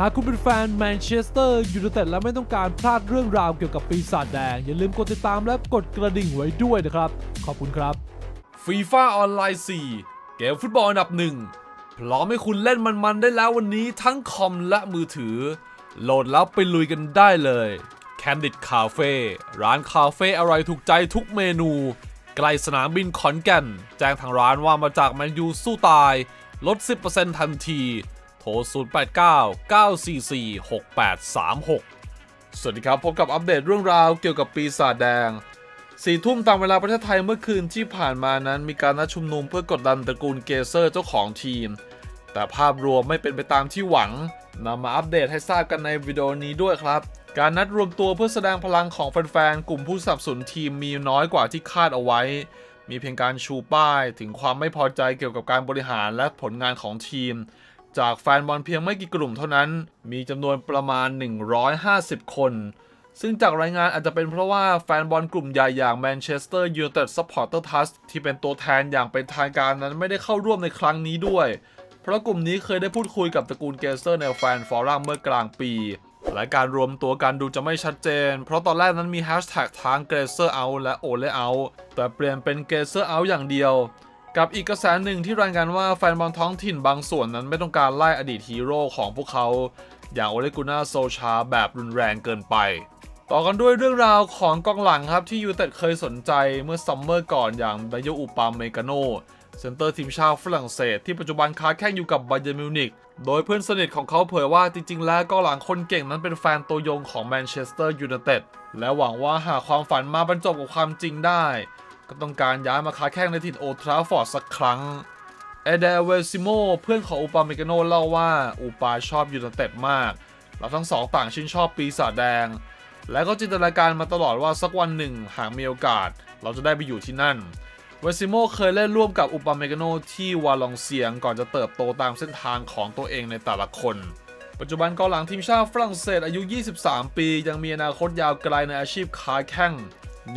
หากคุณเป็นแฟนแมนเชสเตอร์ยูไนเต็ดและไม่ต้องการพลาดเรื่องราวเกี่ยวกับปีศาจแดง อย่าลืมกดติดตามและกดกระดิ่งไว้ด้วยนะครับ ขอบคุณครับฟีฟ่าออนไลน์4เกมฟุตบอลอันดับหนึ่งพร้อมให้คุณเล่นมันๆได้แล้ววันนี้ทั้งคอมและมือถือ โหลดแล้วไปลุยกันได้เลย Candid Cafe ร้านคาเฟ่อร่อยถูกใจทุกเมนูใกล้สนามบินขอนแก่น แจ้งทางร้านว่ามาจากแมนยูสู้ตาย ลด 10%ทันที โทร 089 944 6836 สวัสดีครับ พบกับอัปเดตเรื่องราวเกี่ยวกับปีศาจแดงสี่ทุ่มตามเวลาประเทศไทยเมื่อคืนที่ผ่านมานั้น มีการนัดชุมนุมเพื่อกดดันตระกูลเกเซอร์เจ้าของทีม แต่ภาพรวมไม่เป็นไปตามที่หวังนำมาอัปเดตให้ทราบกันในวิดีโอนี้ด้วยครับ การนัดรวมตัวเพื่อแสดงพลังของแฟนๆ กลุ่มผู้สนับสนุนทีมมีน้อยกว่าที่คาดเอาไว้ มีเพียงการชูป้ายถึงความไม่พอใจเกี่ยวกับการบริหารและผลงานของทีม จากแฟนบอลเพียงไม่กี่กลุ่มเท่านั้น มีจำนวนประมาณ 150 คน ซึ่งจากรายงานอาจจะเป็นเพราะว่าแฟนบอลกลุ่มใหญ่อย่าง Manchester United Supporter Trust ที่เป็นตัวแทนอย่างเป็นทางการนั้นไม่ได้เข้าร่วมในครั้งนี้ด้วย เพราะกลุ่มนี้เคยได้พูดคุยกับตระกูลเกเซอร์ในแฟนฟอรัมเมื่อกลางปี และการรวมตัวกันดูจะไม่ชัดเจน เพราะตอนแรกนั้นมีแฮชแท็กทั้งเกเซอร์เอาและโอเลเอาแต่เปลี่ยนเป็นเกเซอร์เอาอย่างเดียว กับอีกกระแสหนึ่งที่รายงานว่าแฟนบอลท้องถิ่นบางส่วนนั้นไม่ต้องการไล่อดีตฮีโร่ของพวกเขา อย่างโอเลกุน่าโซชาแบบรุนแรงเกินไป ต่อกันด้วยเรื่องราวของกองหลังครับที่ยูเต็ดเคยสนใจเมื่อซัมเมอร์ก่อนอย่างไดโยอุปามเมกาโนเซนเตอร์ทีมชาติฝรั่งเศสที่ปัจจุบันค้าแข่งอยู่กับไบเยร์มิวนิกโดยเพื่อนสนิทของเขาเผยว่าจริง ๆ แล้วกองหลังคนเก่งนั้นเป็นแฟนตัวยงของแมนเชสเตอร์ยูไนเต็ดและหวังว่าหากความฝันมาบรรจบกับความจริงได้ ก็ต้องการย้ายมาค้าแข่งในถิ่นโอทราฟอร์ดสักครั้งเอเดเวซิโมเพื่อนของอูปาเมกาโนเล่าว่าอูปาชอบยูไนเต็ดมาก เราทั้งสองต่างชื่นชอบปีศาจแดง และก็จินตนาการมาตลอดว่าสักวันหนึ่งหากมีโอกาส เราจะได้ไปอยู่ที่นั่น เวซิโมเคยเล่นร่วมกับอุปาเมกาโนที่วาลองเซียงก่อนจะเติบโตตามเส้นทางของตัวเองในแต่ละคน ปัจจุบันกองหลังทีมชาติฝรั่งเศสอายุ 23 ปี ยังมีอนาคตยาวไกลในอาชีพค้าแข่ง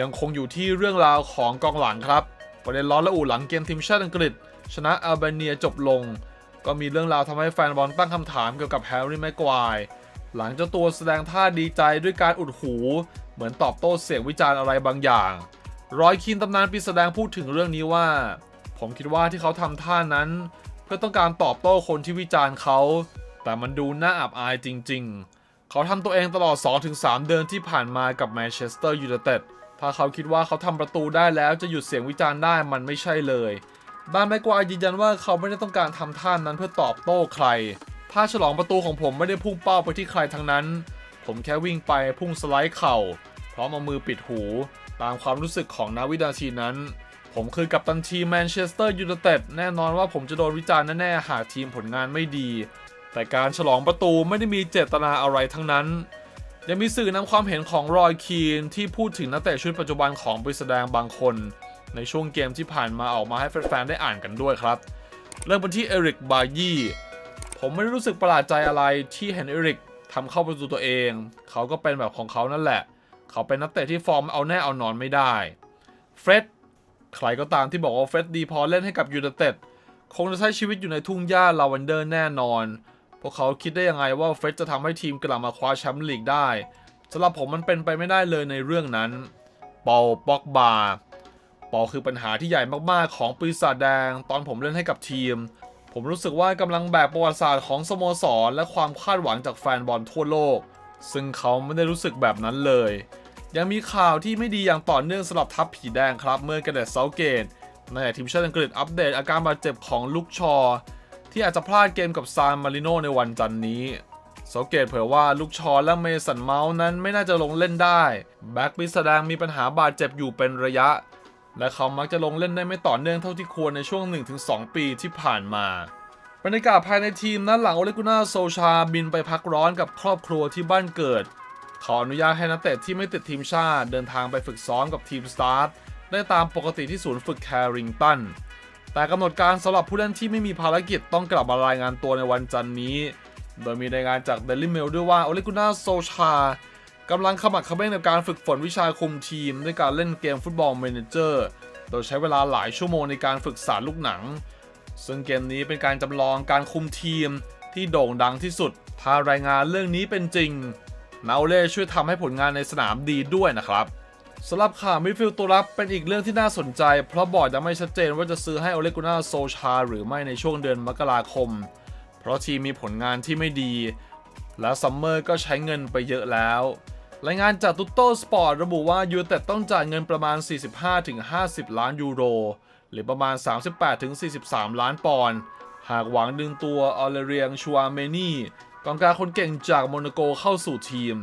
ยังคงอยู่ที่เรื่องราวของกองหลังครับประเด็นร้อนและอู่หลังเกมทีมชาติอังกฤษ ชนะอัลเบเนียจบลง ก็มีเรื่องราวทำให้แฟนบอลตั้งคำถามเกี่ยวกับแฮร์รี่แม็กควายหลังเจ้าตัวแสดงท่าดีใจด้วยการอุดหู เหมือนตอบโต้เสียงวิจารณ์อะไรบางอย่างรอยคีนตำนานปีแสดงพูดถึงเรื่องนี้ว่า ผมคิดว่าที่เขาทำท่านั้น เพื่อต้องการตอบโต้คนที่วิจารณ์เขา แต่มันดูน่าอับอายจริง ๆ เขาทำตัวเองตลอด 2-3 เดือนที่ผ่านมากับแมนเชสเตอร์ยูไนเต็ด ถ้าเขาคิดว่าเขาทำประตูได้แล้วจะหยุดเสียงวิจารณ์ได้มันไม่ใช่เลยด้านแม็กควายยืนยันว่าเขาไม่ได้ต้องการทำท่านั้นเพื่อตอบโต้ใครท่าฉลองประตูของผมไม่ได้พุ่งเป้าไปที่ใครทั้งนั้น ผมแค่วิ่งไปพุ่งสไลด์เข่า พร้อมเอามือปิดหู ตามความรู้สึกของนาวินาทีนั้น ผมคือกัปตันทีมแมนเชสเตอร์ยูไนเต็ดแน่นอนว่าผมจะโดนวิจารณ์แน่ๆหากทีมผลงานไม่ดี แต่การฉลองประตูไม่ได้มีเจตนาอะไรทั้งนั้น ยังมีสื่อนำความเห็นของรอยคีนที่พูดถึงนักเตะชุดปัจจุบันของบริสแดงบางคน ในช่วงเกมที่ผ่านมาออกมาให้แฟนๆได้อ่านกันด้วยครับ เริ่มกันที่เอริกบายี่ผมไม่ได้รู้สึกประหลาดใจอะไรที่เห็นเอริกทำเข้าประตูตัวเอง เขาก็เป็นแบบของเขานั่นแหละ เขาเป็นนักเตะที่ฟอร์มเอาแน่เอานอนไม่ได้เฟร็ดใครก็ตามที่บอกว่าเฟร็ดดีพอเล่นให้กับยูไนเต็ดคงจะใช้ชีวิตอยู่ในทุ่งหญ้าลาเวนเดอร์แน่นอน วกเขาคิดได้ยังไงว่าเฟร็ดจะทำให้ทีมกลับมาคว้าแชมป์ลีกได้สำหรับผมมันเป็นไปไม่ได้เลยในเรื่องนั้น เปอลป็อกบาปอคือปัญหาที่ใหญ่มากๆ ของปีศาจแดง ตอนผมเล่นให้กับทีม ผมรู้สึกว่ากำลังแบกประวัติศาสตร์ของสโมสร และความคาดหวังจากแฟนบอลทั่วโลก ซึ่งเขาไม่ได้รู้สึกแบบนั้นเลย ยังมีข่าวที่ไม่ดีอย่างต่อเนื่องสำหรับทัพผีแดงครับ เมื่อกระเดตเซาเกตในทีมชาติอังกฤษอัปเดตอาการบาดเจ็บของลุกชอ ที่อาจจะพลาดเกมกับซานมาริโนในวันจันนี้เซาเกตเผยว่าลูกชอและเมสันเมาส์นั้นไม่น่าจะลงเล่นได้ แบ็กปีแสดงมีปัญหาบาดเจ็บอยู่เป็นระยะ และเขามักจะลงเล่นได้ไม่ต่อเนื่องเท่าที่ควรในช่วง 1-2 ปีที่ผ่านมาบรรยากาศภายในทีมนั้นหลังโอเลกุน่าโซชาบินไปพักร้อนกับครอบครัวที่บ้านเกิด ขออนุญาตให้นักเตะที่ไม่ติดทีมชาติ เดินทางไปฝึกซ้อมกับทีมสตาร์ทได้ตามปกติที่ศูนย์ฝึกแคริงตัน แต่กำหนดการสำหรับผู้เล่นที่ไม่มีภารกิจต้องกลับมารายงานตัวในวันจันนี้ โดยมีรายงานจาก Daily Mail ด้วยว่าโอเลกุน่าโซชากำลังขมักขม้นในการฝึกฝนวิชาคุมทีม ด้วยการเล่นเกมฟุตบอล m ม n เจอร์ โดยใช้เวลาหลายชั่วโมงในการฝึกสารลูกหนัง ซึ่งเกมนี้เป็นการจำลองการคุมทีมที่โด่งดังที่สุด ถ้ารายงานเรื่องนี้เป็นจริง นาโอเล่ช่วยทำให้ผลงานในสนามดีด้วยนะครับ สำหรับข่าวมิดฟิลด์ตัวรับเป็นอีกเรื่องที่น่าสนใจ เพราะบอร์ดยังไม่ชัดเจนว่าจะซื้อให้โอเลกุน่าโซชาหรือไม่ในช่วงเดือนมกราคม เพราะทีมมีผลงานที่ไม่ดี และซัมเมอร์ก็ใช้เงินไปเยอะแล้วรายงานจากตุตโตสปอร์ตระบุว่ายูเต็ดต้องจ่ายเงินประมาณ 45-50 ล้านยูโร หรือประมาณ 38-43 ล้านปอนด์หากหวังดึงตัวออเลเรียงชัวเมนี่กองกลางคนเก่งจากโมนาโกเข้าสู่ทีม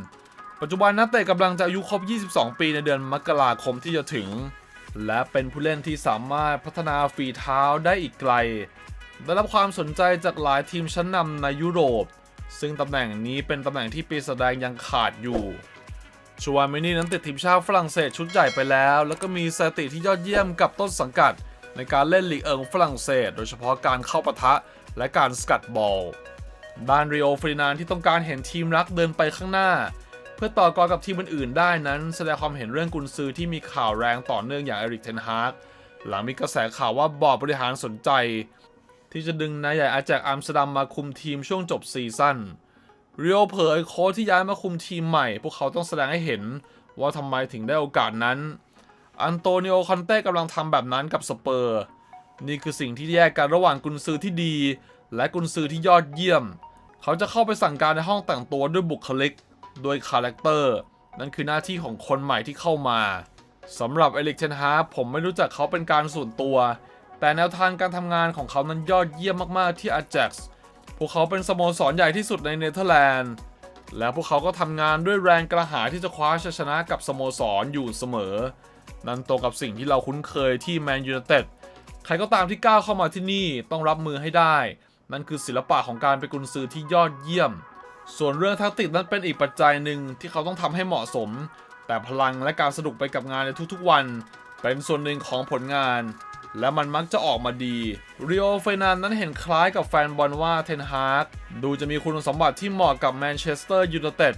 ปัจจุบันนักเตะกำลังจะอายุครบ 22 ปีในเดือนมกราคมที่จะถึง และเป็นผู้เล่นที่สามารถพัฒนาฝีเท้าได้อีกไกล ได้รับความสนใจจากหลายทีมชั้นนำในยุโรป ซึ่งตำแหน่งนี้เป็นตำแหน่งที่ปีศาจแดงยังขาดอยู่ชัวร์มินี่นั้นติดทีมชาติฝรั่งเศสชุดใหญ่ไปแล้ว แล้วก็มีสถิติที่ยอดเยี่ยมกับต้นสังกัด ในการเล่นลีกเอิงฝรั่งเศส โดยเฉพาะการเข้าปะทะและการสกัดบอลด้านริโอฟรินานที่ต้องการเห็นทีมรักเดินไปข้างหน้า พื่อต่อกรกับทีมอื่นๆได้นั้น แสดงความเห็นเรื่องกุนซือที่มีข่าวแรงต่อเนื่องอย่างเอริกเทนฮากหลังมีกระแสข่าวว่าบอร์ดบริหารสนใจ ที่จะดึงนายใหญ่อาจากอัมสเตอร์ดัมมาคุมทีมช่วงจบซีซั่นเรียวเผยโค้ชที่ย้ายมาคุมทีมใหม่ พวกเขาต้องแสดงให้เห็นว่าทำไมถึงได้โอกาสนั้น อันโตนิโอคอนเต้กำลังทำแบบนั้นกับสเปอร์ นี่คือสิ่งที่แยกกันระหว่างกุนซือที่ดี และกุนซือที่ยอดเยี่ยม เขาจะเข้าไปสั่งการในห้องแต่งตัวด้วยบุคลิก โดยคาแรคเตอร์นั่นคือหน้าที่ของคนใหม่ที่เข้ามาสำหรับเอลิกเทนฮาร์ผมไม่รู้จักเขาเป็นการส่วนตัว แต่แนวทางการทำงานของเขานั้นยอดเยี่ยมมากๆที่อาแจ็กซ์พวกเขาเป็นสโมสรใหญ่ที่สุดในเนเธอร์แลนด์ และพวกเขาก็ทำงานด้วยแรงกระหายที่จะคว้าชัยชนะกับสโมสรอยู่เสมอ นั่นตรงกับสิ่งที่เราคุ้นเคยที่แมนยู i นเต็ดใครก็ตามที่ก้าวเข้ามาที่นี่ต้องรับมือให้ได้ นั่นคือศิลปะของการเป็นกุนซือที่ยอดเยี่ยม ส่วนเรื่องแทักติกนั้นเป็นอีกปัจจัยหนึ่งที่เขาต้องทำให้เหมาะสม แต่พลังและการสนุกไปกับงานในทุกๆวัน เป็นส่วนหนึ่งของผลงาน และมันมักจะออกมาดีริโอเฟนันนั้นเห็นคล้ายกับแฟนบอลว่าเทนฮากดูจะมีคุณสมบัติที่เหมาะกับแมนเชสเตอร์ยูไนเต็ด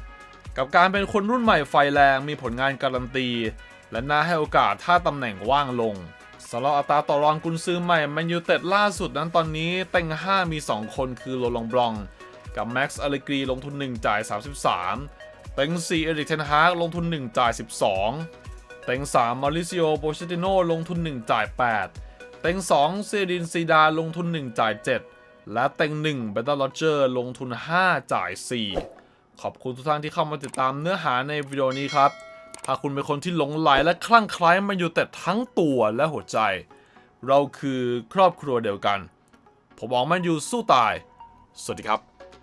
กับการเป็นคนรุ่นใหม่ไฟแรงมีผลงานการันตี และน่าให้โอกาสถ้าตำแหน่งว่างลงสำหรับอัตราต่อรองกุนซือใหม่แมนยูเต็ดล่าสุดนั้นตอนนี้เต็ง 5 มี 2 คนคือโรลองบลอง กับแม็กซ์อเลกรีลงทุน 1 จ่าย 33 เต็ง4เอริกเทนฮากลงทุน 1 จ่าย 12 เต็ง3มาริซิโอโปเชติโนลงทุน 1 จ่าย 8 เต็ง2เซดินซีดาลงทุน 1 จ่าย 7 และเต็ง1เบต้าลอเจอร์ลงทุน 5 จ่าย 4 ขอบคุณทุกท่านที่เข้ามาติดตามเนื้อหาในวิดีโอนี้ครับถ้าคุณเป็นคนที่หลงไหลและคลั่งไคล้มันอยู่แต่ทั้งตัวและหัวใจ เราคือครอบครัวเดียวกัน ผมออกมันอยู่สู้ตาย สวัสดีครับ